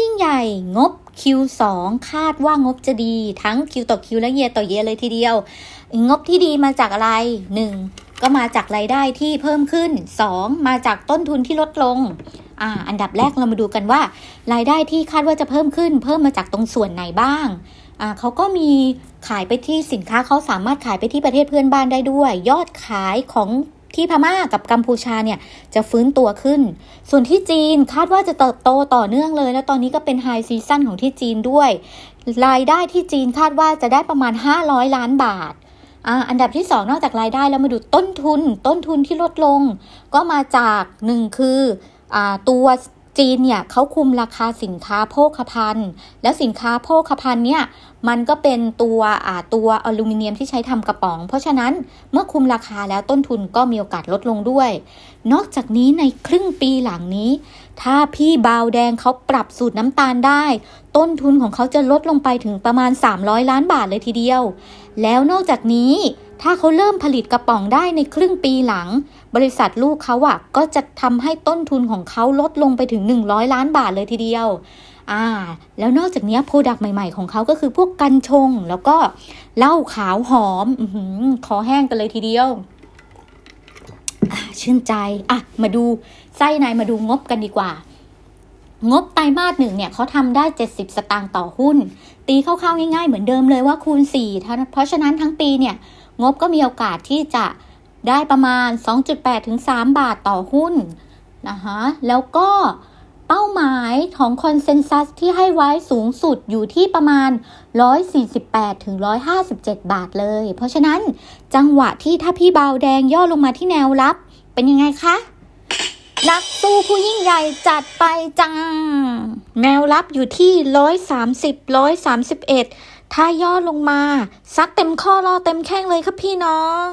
ยิ่งใหญ่ งบคาดว่างบจะดี ทั้งคิวต่อคิวและเยต่อเยเลยทีเดียว งบที่ดีมาจากอะไร 1. ก็มาจากรายได้ที่เพิ่มขึ้น 2. มาจากต้นทุนที่ลดลงอ่าอันดับแรกเรามาดูกันว่า รายได้ที่คาดว่าจะเพิ่มขึ้น เพิ่มมาจากตรงส่วนไหนบ้างอ่าเขาก็มีขายไปที่สินค้าเขาสามารถขายไปที่ประเทศเพื่อนบ้านได้ด้วย ยอดขายของ ที่พม่ากับกัมพูชาเนี่ยจะฟื้นตัวขึ้น ส่วนที่จีนคาดว่าจะเติบโตต่อเนื่องเลย แล้วตอนนี้ก็เป็นไฮซีซั่นของที่จีนด้วย รายได้ที่จีนคาดว่าจะได้ประมาณ 500 ล้านบาทอันดับที่ 2 นอกจากรายได้แล้วมาดูต้นทุน ต้นทุนที่ลดลง ก็มาจากหนึ่งคืออตัว จีนเนี่ยเขาคุมราคาสินค้าโภคภัณฑ์ แล้วสินค้าโภคภัณฑ์เนี่ยมันก็เป็นตัวอ่าตัวอลูมิเนียมที่ใช้ทำกระป๋อง เพราะฉะนั้นเมื่อคุมราคาแล้วต้นทุนก็มีโอกาสลดลงด้วย นอกจากนี้ในครึ่งปีหลังนี้ ถ้าพี่บาวแดงเขาปรับสูตรน้ำตาลได้ ต้นทุนของเขาจะลดลงไปถึงประมาณ 300 ล้านบาทเลยทีเดียว แล้วนอกจากนี้ ถ้าเขาเริ่มผลิตกระป๋องได้ในครึ่งปีหลัง บริษัทลูกเขาอะก็จะทำให้ต้นทุนของเขาลดลงไปถึง 100 ล้านบาทเลยทีเดียวอ่าแล้วนอกจากนี้โปรดักต์ใหม่ ๆ ของเขาก็คือพวกกันชง แล้วก็เหล้าขาวหอมอืคอแห้งกันเลยทีเดียว ชื่นใจ อะ มาดูไส้ในมาดูงบกันดีกว่า งบไตรมาสหนึ่งเนี่ยเขาทำได้ 70 สตางค์ต่อหุ้น ตีคร่าวๆง่ายๆ เหมือนเดิมเลยว่าคูณ4ท่เพราะฉะนั้นทั้งปีเนี่ยงบก็มีโอกาสที่จะได้ประมาณ 2.8 ถึง 3 บาทต่อหุ้นนะคะแล้วก็เป้าหมายของคอนเซนแซสที่ให้ไว้สูงสุดอยู่ที่ประมาณ 148 ถึง 157 บาทเลย เพราะฉะนั้นจังหวะที่ถ้าพี่เบาแดงย่อลงมาที่แนวรับเป็นยังไงคะ นักสู้ผู้ยิ่งใหญ่จัดไปจัง แนวรับอยู่ที่130 131ถ้าย่อลงมา ซัดเต็มข้อรอเต็มแข้งเลยครับพี่น้อง